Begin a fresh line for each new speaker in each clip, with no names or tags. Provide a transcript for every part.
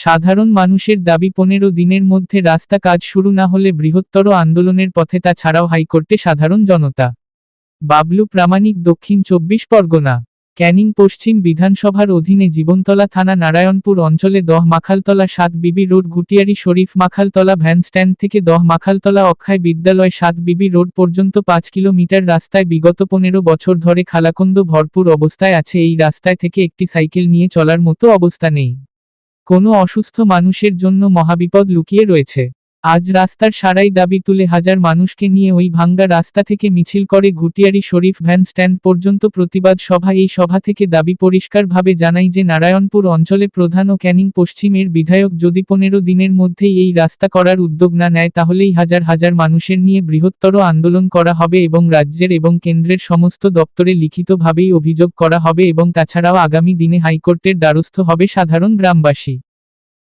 সাধারণ মানুষের দাবি পনেরো দিনের মধ্যে রাস্তা কাজ শুরু না হলে বৃহত্তর আন্দোলনের পথে তা ছাড়াও হাইকোর্টে সাধারণ জনতা। বাবলু প্রামাণিক দক্ষিণ চব্বিশ পরগনা, ক্যানিং পশ্চিম বিধানসভার অধীনে জীবনতলা থানা নারায়ণপুর অঞ্চলে Doha Makhaltala Sat Bibi road Ghutiari Sharif Makhaltala van stand থেকে দহ মাখালতলা অক্ষয় বিদ্যালয় সাত বিবি রোড পর্যন্ত পাঁচ কিলোমিটার রাস্তায় বিগত পনেরো বছর ধরে খালাকন্দ ভরপুর অবস্থায় আছে। এই রাস্তায় থেকে একটি সাইকেল নিয়ে চলার মতো অবস্থা নেই। কোনো অসুস্থ মানুষের জন্য মহাবিপদ লুকিয়ে রয়েছে। আজ রাস্তার সারাই দাবি তুলে হাজার মানুষকে নিয়ে ওই ভাঙ্গা রাস্তা থেকে মিছিল করে ঘুটিয়ারি শরীফ ভ্যান স্ট্যান্ড পর্যন্ত প্রতিবাদ সভা। এই সভা থেকে দাবি পরিষ্কারভাবে জানাই যে নারায়ণপুর অঞ্চলে প্রধান ও ক্যানিং পশ্চিমের বিধায়ক যদি পনেরো দিনের মধ্যেই এই রাস্তা করার উদ্যোগ না নেয়, তাহলেই হাজার হাজার মানুষের নিয়ে বৃহত্তর আন্দোলন করা হবে এবং রাজ্যের এবং কেন্দ্রের সমস্ত দপ্তরে লিখিতভাবেই অভিযোগ করা হবে এবং তাছাড়াও আগামী দিনে হাইকোর্টের দ্বারস্থ হবে সাধারণ গ্রামবাসী।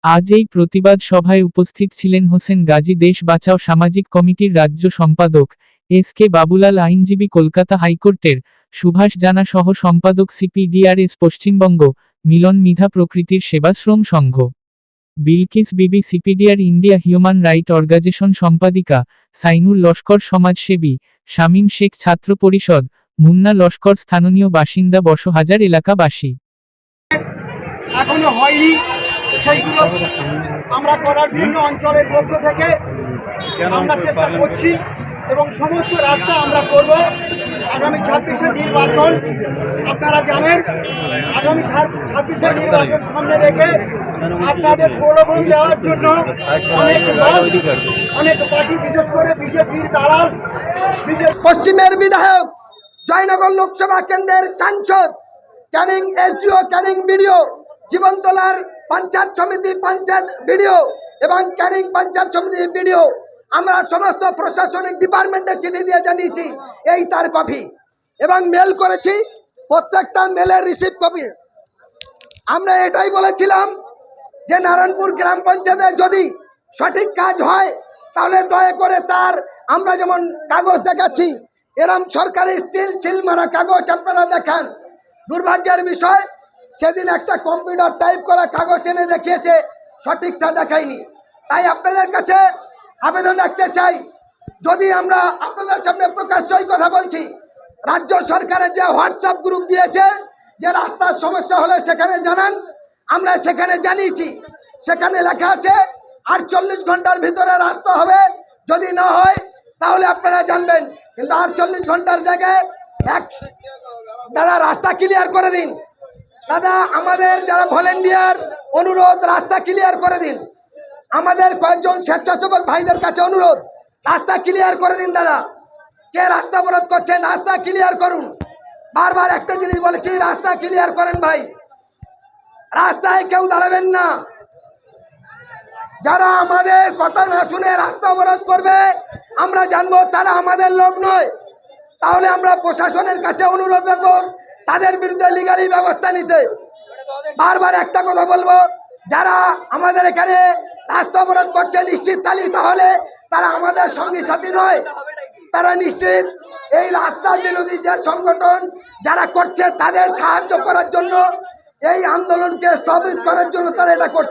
আজ এই প্রতিবাদ সভায় উপস্থিত ছিলেন হোসেন গাজী দেশ বাঁচাও সামাজিক কমিটির রাজ্য সম্পাদক এস কে বাবুলাল আইনজীবী কলকাতা হাইকোর্টের সুভাষ জানা সহ সম্পাদক সিপিডিআরএস পশ্চিমবঙ্গ মিলন মিধা প্রকৃতির Sevashram Sangha. Bilkis Bibi CPDR India human right organization সম্পাদিকা সাইনুল লস্কর সমাজসেবী শামীম শেখ ছাত্র পরিষদ মুন্না লস্কর স্থানীয় বাসিন্দা বসহাজার এলাকাবাসী।
এখনও হয়নি। সেইগুলো আমরা করার জন্য অঞ্চলের পক্ষ থেকে আমরা চেষ্টা করছি এবং সমস্ত রাস্তা আমরা করব। আগামী ছাব্বিশের নির্বাচন আপনারা জানেন আগামী ছাব্বিশের নির্বাচন সামনে রেখে আপনাদের প্রলোভন দেওয়ার জন্য অনেক দল, অনেক পার্টি বিশেষ করে বিজেপির দালাল
পশ্চিমের বিধায়ক জয়নগর লোকসভা কেন্দ্রের সাংসদ ক্যানিং এসডিও ক্যানিং বিডিও জীবনতলার পঞ্চায়েত সমিতি পঞ্চায়েত বিডিও এবং ক্যানিং পঞ্চায়েত সমিতি বিডিও, আমরা সমস্ত প্রশাসনিক ডিপার্টমেন্টে চিঠি দিয়ে জানিয়েছি, এই তার কপি। এবং মেল করেছি, প্রত্যেকটা মেলের রিসিভ কপি আমরা এটাই বলেছিলাম যে নারায়ণপুর গ্রাম পঞ্চায়েতে যদি সঠিক কাজ হয়, তাহলে দয়া করে তার, আমরা যেমন কাগজ দেখাচ্ছি, এরম সরকারি স্টিল সিল মারা কাগজ আপনারা দেখান। দুর্ভাগ্যের বিষয় সেদিন একটা কম্পিউটার টাইপ করা কাগজ এনে দেখিয়েছে, সঠিকটা দেখায়নি। তাই আপনাদের কাছে আবেদন রাখতে চাই, যদি আমরা আপনাদের সামনে প্রকাশ্যই কথা বলছি, রাজ্য সরকারের যে হোয়াটসঅ্যাপ গ্রুপ দিয়েছে, যে রাস্তার সমস্যা হলে সেখানে জানান, আমরা সেখানে জানিয়েছি। সেখানে লেখা আছে, আটচল্লিশ ঘণ্টার ভিতরে রাস্তা হবে, যদি না হয়, তাহলে আপনারা জানবেন। কিন্তু আটচল্লিশ ঘণ্টার জায়গায় এক দাদা, রাস্তা ক্লিয়ার করে দিন। দাদা, আমাদের যারা ভলেন্টিয়ার অনুরোধ, রাস্তা ক্লিয়ার করে দিন। আমাদের কয়েকজন স্বেচ্ছাসেবক ভাইদের কাছে অনুরোধ, রাস্তা ক্লিয়ার করে দিন দাদা। কে রাস্তা অবরোধ করছেন রাস্তা ক্লিয়ার করুন। বারবার একটা জিনিস বলেছি, রাস্তা ক্লিয়ার করেন ভাই। রাস্তায় কেউ দাঁড়াবেন না। যারা আমাদের কথা না শুনে রাস্তা অবরোধ করবে, আমরা জানব তারা আমাদের লোক নয়। তাহলে আমরা প্রশাসনের কাছে অনুরোধ রাখব তাদের বিরুদ্ধে লিগালি ব্যবস্থা নিতে। বারবার একটা কথা বলব, যারা আমাদের এখানে রাস্তা অবরোধ করছে নিশ্চিত তালি, তাহলে তারা আমাদের সঙ্গী সাথী নয়। তারা নিশ্চিত এই রাস্তা বিরোধী যে সংগঠন যারা করছে, তাদের সাহায্য করার জন্য এই আন্দোলনকে স্থগিত করার জন্য তারা এটা করছে।